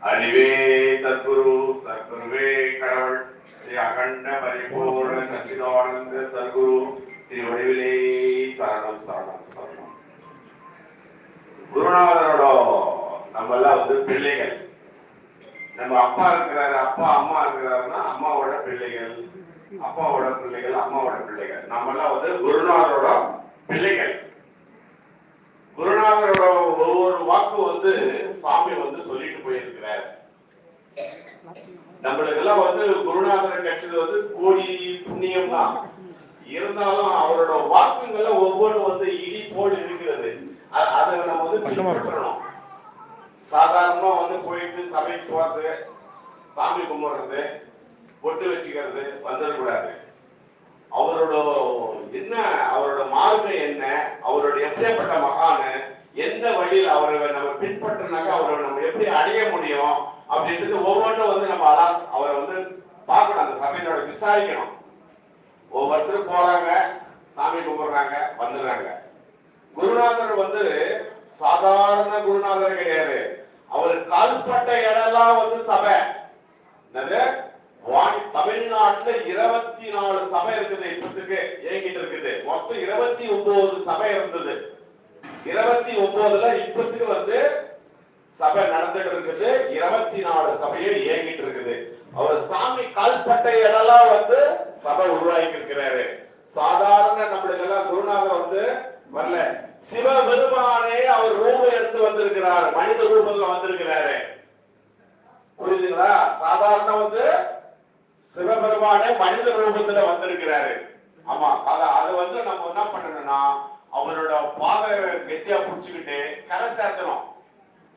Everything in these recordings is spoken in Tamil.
அறிவே சத்குரு சத்குருவே கடவுள். ஸ்ரீ அகண்ட பரிபூர்ண சச்சிதானந்த சத்குரு. ஸ்ரீ வடிவிலே சரணம் சரணம் சரணம். குருநாதரோட நம்ம எல்லாம் வந்து பிள்ளைகள். நம்ம அப்பா இருக்கிறாரு அப்பா அம்மா இருக்கிறாருன்னா அம்மாவோட பிள்ளைகள். அப்பாவோட பிள்ளைகள் அம்மாவோட பிள்ளைகள். நம்ம எல்லாம் வந்து குருநாதரோட பிள்ளைகள். குருநாதரோட ஒவ்வொரு வாக்கு வந்து சாமி வந்து சொல்லிட்டு போயிருக்கிறார். நம்மளுக்கு எல்லாம் வந்து குருநாதர் கிடைச்சது வந்து கோடி புண்ணியம் தான் இருந்தாலும் அவரோட வாக்குங்கள்ல ஒவ்வொன்றும் வந்து இடி போடு இருக்கிறது. அதை நம்ம வந்து பின்பற்றணும். சாதாரணமா வந்து போயிட்டு சபைக்கு போறது சாமி கும்பிடுறது பொட்டு வச்சுக்கிறது வந்துடக்கூடாது. அவரோட என்ன அவரோட மார்க்கம் அவருடைய அவரோட எப்படிப்பட்ட மகானு எந்த வழியில் அவரை நம்ம பின்பற்றினாக்க அவரை நம்ம எப்படி அடைய முடியும் அப்படின்றது ஒவ்வொன்றும் வந்து நம்ம அலா அவரை வந்து பார்க்கணும். அந்த சபையினோட விசாரிக்கணும். ஒவ்வொருத்தரும் போறாங்க சாமி கும்பிடுறாங்க வந்துடுறாங்க. குருநாதர் வந்து சாதாரண குருநாதர் கிடையாது. அவர் கால்பட்ட இடம்லாம் வந்து சபை. என்னது? தமிழ்நாட்டுல இருபத்தி நாலு சபை இருக்குது இப்பத்துக்கு இயங்கிட்டு இருக்குது. மொத்தம் இருபத்தி ஒன்பது சபை இருந்தது. இருபத்தி ஒன்பதுல இப்பத்துக்கு வந்து சபை நடந்துட்டு இருக்குது. இருபத்தி நாலு சபையும் இயங்கிட்டு இருக்குது. அவர் சாமி கால்பட்ட இடம்லாம் வந்து சபை உருவாக்கி இருக்கிறாரு. சாதாரண நம்மளுக்கு எல்லாம் குருநாதர் வந்து வரல. சிவபெருமானே அவர் ரூபம் எடுத்து வந்திருக்கிறார். மனித ரூபத்துல வந்திருக்கிறாரு. புரியுதுங்களா? சாதாரண வந்து சிவபெருமானே மனித ரூபத்துல வந்திருக்கிறாரு. ஆமா அது வந்து நம்ம என்ன பண்ணணும்னா அவரோட பாத கெட்டியா புடிச்சுக்கிட்டு கரை சேர்த்தணும்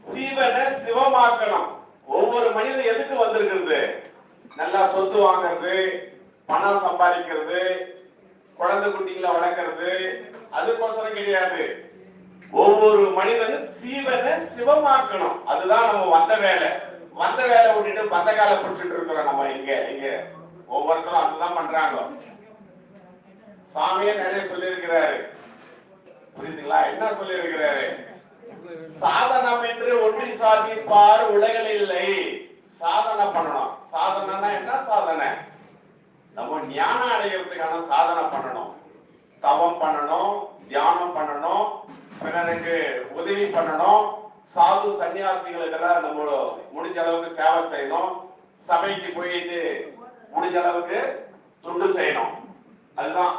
சீவனை சிவமாக்கணும். ஒவ்வொரு மனிதன் எதுக்கு வந்திருக்கிறது? நல்லா சொத்து வாங்குறது பணம் சம்பாதிக்கிறது குழந்தை குட்டிகளை வளர்க்கறது அதுக்கோசரம் கிடையாது. ஒவ்வொரு மனிதனும் சீவனை சிவமாக்கணும். அதுதான் நம்ம வந்த வேலை. வந்த வேலை விட்டுட்டு பந்த காலை பிடிச்சிட்டு இருக்கிறோம் நம்ம இங்க இங்க. ஒவ்வொருத்தரும் அதுதான் பண்றாங்க. சாமியே நிறைய சொல்லியிருக்கிறாரு. புரியுதுங்களா? என்ன சொல்லியிருக்கிறாரு? சாதனம் என்று ஒன்றி சாதிப்பார் உலகில் இல்லை. சாதனை பண்ணணும். சாதனைனா என்ன சாதனை? நம்ம ஞானம் அடைகிறதுக்கான சாதனை பண்ணணும். தவம் பண்ணணும் தியானம் பண்ணணும். பிறருக்கு உதவி பண்ணணும். சாது சன்னியாசிகளுக்கெல்லாம் நம்ம முடிஞ்ச அளவுக்கு சேவை செய்யணும். சபைக்கு போயிட்டு முடிஞ்ச அளவுக்கு துண்டு செய்யணும். அதுதான்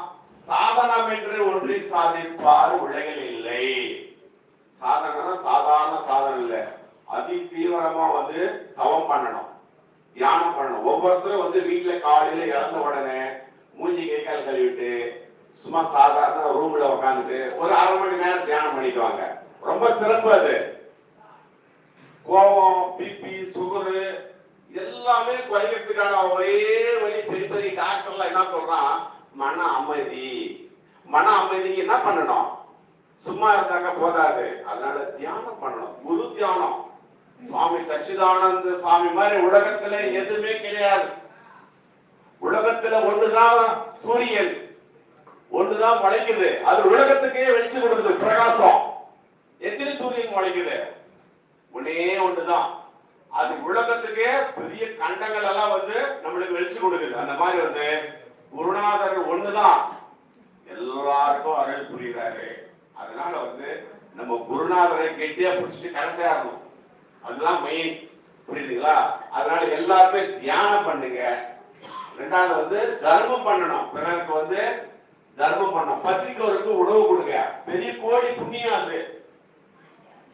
சாதனம் என்று ஒன்றை சாதிப்பார் உலகில் இல்லை. சாதனைனா சாதாரண சாதனை இல்லை. அதி தீவிரமா வந்து தவம் பண்ணணும். தியானம் பண்ணணும். ஒவ்வொருத்தரும் வந்து வீட்டுல காலையில இறந்த உடனே மூஞ்சி கை கால் கழுவிட்டு சும்மா சாதாரண ரூம்ல உட்காந்துட்டு ஒரு அரை மணி நேரம் தியானம் பண்ணிடுவாங்க ரொம்ப சிறப்பு அது. கோபம் பிபி சுகரு எல்லாமே குறைக்கிறதுக்கான ஒரே வழி பெரிய பெரிய டாக்டர்லாம் என்ன சொல்றான்? மன அமைதி. மன அமைதிக்கு என்ன பண்ணணும்? சும்மா இருந்தாங்க போதாது. அதனால தியானம் பண்ணணும். குரு தியானம். சுவாமி சச்சிதானந்த சுவாமி மாதிரி உலகத்துல எதுவுமே கிடையாது. உலகத்துல ஒண்ணுதான் சூரியன். ஒண்ணுதான் முளைக்குது. அது உலகத்துக்கே வெளிச்சம் கொடுக்குது. பிரகாசம். எத்தனை சூரியன் முளைக்குது. ஒன்னே ஒண்ணுதான். அது உலகத்துக்கே பெரிய கண்டங்கள் எல்லாம் வந்து நம்மளுக்கு வெளிச்சு கொடுக்குது. அந்த மாதிரி வந்து குருநாதர் ஒண்ணுதான். எல்லாருக்கும் அருள் புரியுறாரு அதனால வந்து நம்ம குருநாதரை கெட்டியா பிடிச்சிட்டு கடைசியாகணும் அதுதான் மெயின் புரியுதுங்களா? அதனால எல்லாருமே தியானம் பண்ணுங்க. ரெண்டாவது வந்து தர்மம் பண்ணணும். பிறருக்கு வந்து தர்மம் பண்ணணும். பசிக்கவருக்கு உணவு கொடுங்க. பெரிய கோடி புண்ணியம் அது.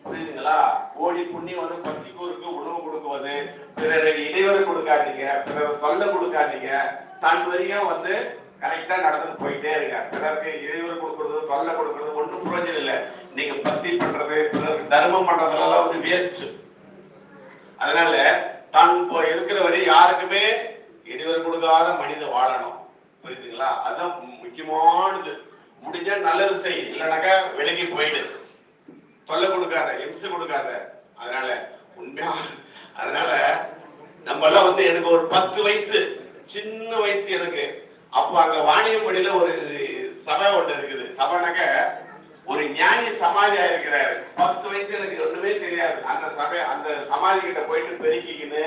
புரியுதுங்களா? ஓடி புண்ணியம் வந்து பசிக்கூருக்கு உணவு கொடுக்குவது பிறரை இடைவெளி கொடுக்காதீங்க பிறர் தொல்லை கொடுக்காதீங்க. தன் வரையும் வந்து கரெக்டா நடந்து போயிட்டே இருங்க. பிறருக்கு இடைவரை கொடுக்கறது தொல்லை கொடுக்கறது ஒன்றும் பிரயோஜனம் இல்லை. நீங்க பக்தி பண்றது பிறருக்கு தர்மம் பண்றதுலாம் வந்து வேஸ்ட் அதனால தான் இப்போ இருக்கிற வரை யாருக்குமே இடைவரை கொடுக்காத மனிதன் வாழணும். புரியுதுங்களா? அதுதான் முக்கியமானது. முடிஞ்சா நல்லது செய் இல்லைனாக்கா விலகி போயிடு. தொல்லை கொடுக்காத இம்சை கொடுக்காத. அதனால உண்மையா அதனால நம்ம எல்லாம் வந்து எனக்கு ஒரு பத்து வயசு சின்ன வயசு எனக்கு. அப்போ அங்க வாணியம்படியில ஒரு சபை ஒன்று இருக்குது. சபைனாக்க ஒரு ஞானி சமாதியா இருக்கிறாரு பத்து வயசு எனக்கு ஒண்ணுமே தெரியாது. அந்த சபை அந்த சமாதி கிட்ட போயிட்டு பெருக்கிக்கின்னு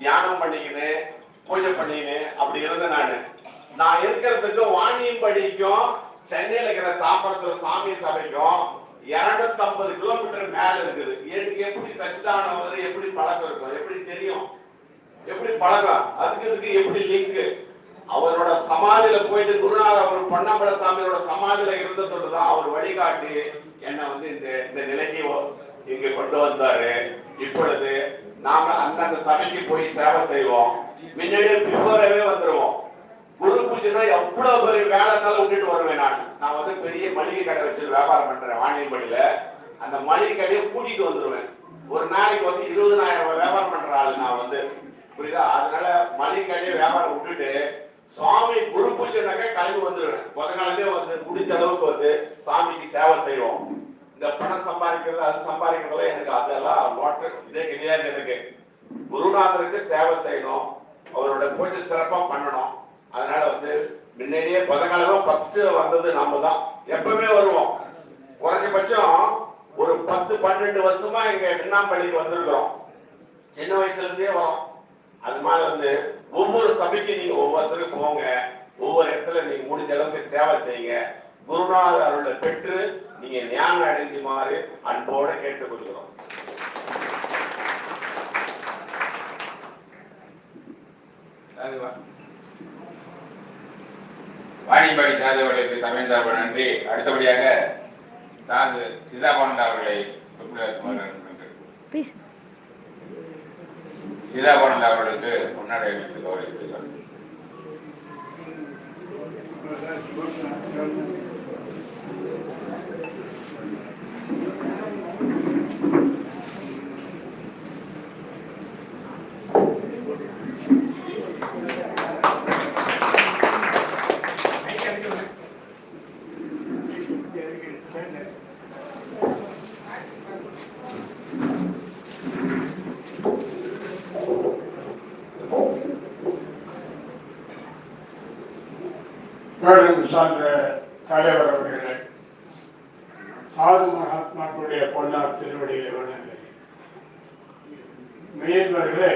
தியானம் பண்ணிக்கின்னு பூஜை பண்ணிக்கின்னு அப்படி இருந்தேன் நான். நான் இருக்கிறதுக்கு வாணியம்படிக்கும் சென்னையில இருக்கிற தாப்பரத்துல சாமி சபைக்கும் இரநூத்தி ஐம்பது கிலோமீட்டர் மேல இருக்குது. எனக்கு எப்படி சச்சிதானவர் எப்படி பழக்கம் இருக்கும் எப்படி தெரியும்? எப்படி பழக்கம்? அதுக்கு இதுக்கு எப்படி லிங்க் அவரோட சமாதியில போயிட்டு குருநாதர் அவர் பொன்னம்பல சாமியோட சமாதியில இருந்ததோடு தான் அவர் வழிகாட்டி என்னை வந்து இந்த இந்த நிலைக்கு இங்க கொண்டு வந்தாரு. இப்பொழுது நாம அந்தந்த சபைக்கு போய் சேவை செய்வோம். முன்னாடியே பிஃபோரவே வந்துருவோம். குரு பூஜைனா எவ்வளவு பெரிய வேலை இருந்தாலும் விட்டுட்டு வருவேன் நான். நான் வந்து பெரிய மளிகை கடை வச்சு வியாபாரம் பண்றேன் வாணியம்படியில அந்த மளிகை கடையை கூட்டிட்டு வந்துருவேன். ஒரு நாளைக்கு வந்து இருபதனாயிரம் ரூபாய் வியாபாரம் பண்ற ஆள் நான் வந்து. புரியுதா? அதனால மளிகை கடையை வியாபாரம் விட்டுட்டு சுவாமி குரு பூஜைனாக்க கிளம்பி வந்துருவேன். முத நாளே வந்து முடிஞ்ச அளவுக்கு வந்து சாமிக்கு சேவை செய்வோம். இந்த பணம் சம்பாதிக்கிறது அது சம்பாதிக்கிறதுல எனக்கு அதெல்லாம் வாட்டர் இதே கிடையாது எனக்கு. குருநாதருக்கு சேவை செய்யணும். அவரோட பூஜை சிறப்பா பண்ணணும். அதனால வந்து முன்னாடியே பதங்காலமா ஃபர்ஸ்ட் வந்தது நாம தான் எப்பவுமே வருவோம். குறைஞ்சபட்சம் ஒரு பத்து பன்னெண்டு வருஷமா எங்க மின்னாம்பள்ளிக்கு வந்திருக்கிறோம். சின்ன வயசுல இருந்தே வரோம். அது மாதிரி வந்து ஒவ்வொரு சபைக்கு நீங்க ஒவ்வொருத்தரும் போங்க. ஒவ்வொரு இடத்துல நீங்க முடிஞ்ச அளவுக்கு சேவை செய்யுங்க. குருநாதர் அருளை பெற்று நீங்க ஞானம் அடைஞ்சுமாறு அன்போட கேட்டுக் கொள்கிறோம் அதுவா. வாணியம்பாடி சாது அவர்களுக்கு சமையல் சார்பு நன்றி. அடுத்தபடியாக சாது சிதாபானந்த அவர்களை. சிதாபானந்த அவர்களுக்கு முன்னாடி அளித்து கௌரவித்துள்ளார் வேடன் சார்ந்த தலைவர் அவர்களே சாது மகாத்மாக்களுடைய பொன்னார் திருவடியிலே வணங்குகிறேன். மேல்வர்களே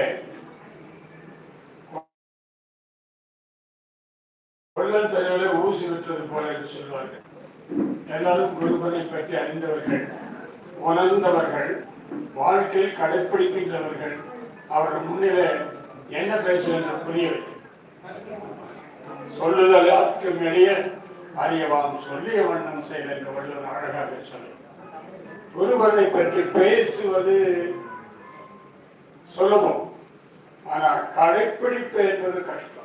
கொள்ளல் ஊசி விட்டது போல என்று சொல்வார்கள். எல்லாரும் குருபனை பற்றி அறிந்தவர்கள் உணர்ந்தவர்கள் வாழ்க்கையில் கடைப்பிடிக்கின்றவர்கள் அவர்கள் முன்னிலே என்ன பேச வேண்டும் புரியவில்லை. சொல்லுதல் ஆற்றும் எளிய அறியவாம் சொல்லிய வண்ணம் செய்த என்று வள்ளுவர் அழகாக சொல்லி ஒருவரை பற்றி பேசுவது சுலபம் ஆனால் கடைப்பிடிப்பு என்பது கஷ்டம்.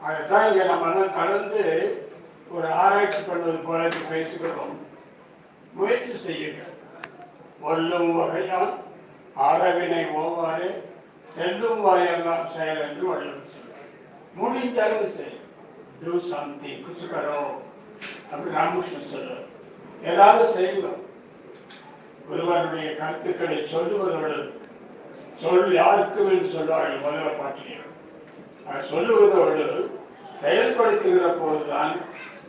அதைத்தான் இங்க நம்ம கலந்து ஒரு ஆராய்ச்சி பண்ணுவது போல பேசுகிறோம் முயற்சி செய்யுங்கள். ஒல்லும் வகையால் அறவினை ஓவாறு செல்லும் வகையெல்லாம் செயல் என்று வள்ளுவர் சொல்றார். முடிஞ்ச அளவு செய் டூ சம்திங் குச்சு கரோ அப்படி ராமகிருஷ்ணன் சொல்றார். ஏதாவது செய்யணும் ஒருவருடைய கருத்துக்களை சொல்லுவதோடு சொல் யாருக்கும் என்று சொல்வார்கள் முதல்ல பாட்டியர் சொல்லுவதோடு செயல்படுத்துகிற போதுதான்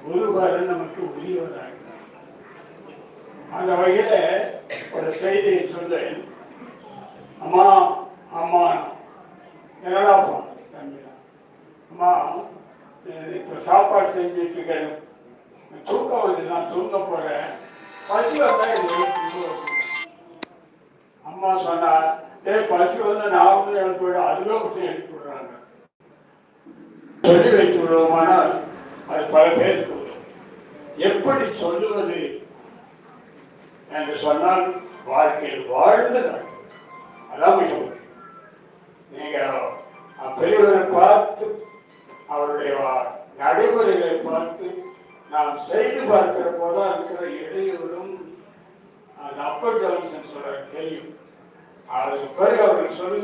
குருபரன் நமக்கு உரியவராக. அந்த வகையில ஒரு செய்தியை சொல்லேன் அம்மா அம்மா. என்னடா போன தம்பிடா. அம்மா இப்போ இப்ப சாப்பாடு செஞ்சுட்டு இருக்கேன் தூக்கம் வந்து நான் தூங்க போறேன். பசி வந்தா அம்மா சொன்னா ஏ பசி வந்து நான் வந்து எழுப்பி அதுவே மட்டும் எழுப்பி விடுறாங்க. சொல்லி வைத்து விடுவோமானால் அது பல பேருக்கு எப்படி சொல்லுவது என்று சொன்னால் வாழ்க்கையில் வாழ்ந்து அதான் நீங்கள் பெரியவரை பார்த்து அவருடைய நடைமுறைகளை பார்த்து நாம் செய்து பார்க்கிற போதுதான் இருக்கிற இடையூறும் அந்த அப்பர் ஜங்ஷன் சொல்ற தெரியும். அதுக்கு பிறகு அவர்கள் சொல்லுங்க